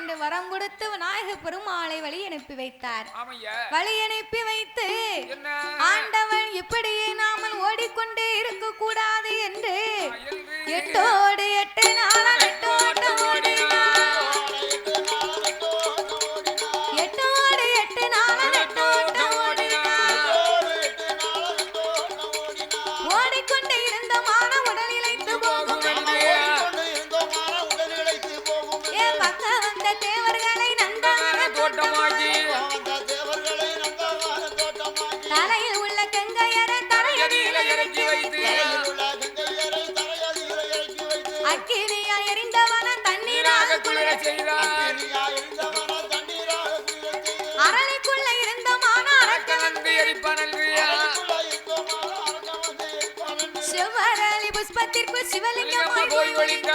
என்று வரம் கொடுத்து விநாயக பெருமாளை வழி அனுப்பி வைத்தார். வழி அனுப்பி வைத்து ஆண்டவன் இப்படியே நாமல் ஓடிக்கொண்டே இருக்க கூடாது என்று என்று எட்டோடு அக்கினியா எரிந்தவன தண்ணீராக குளிர செய்தார். அரளிக்குள்ள இருந்த மான செவ்வரளி சிவலிங்கமாய் போய் ஒளிந்தார்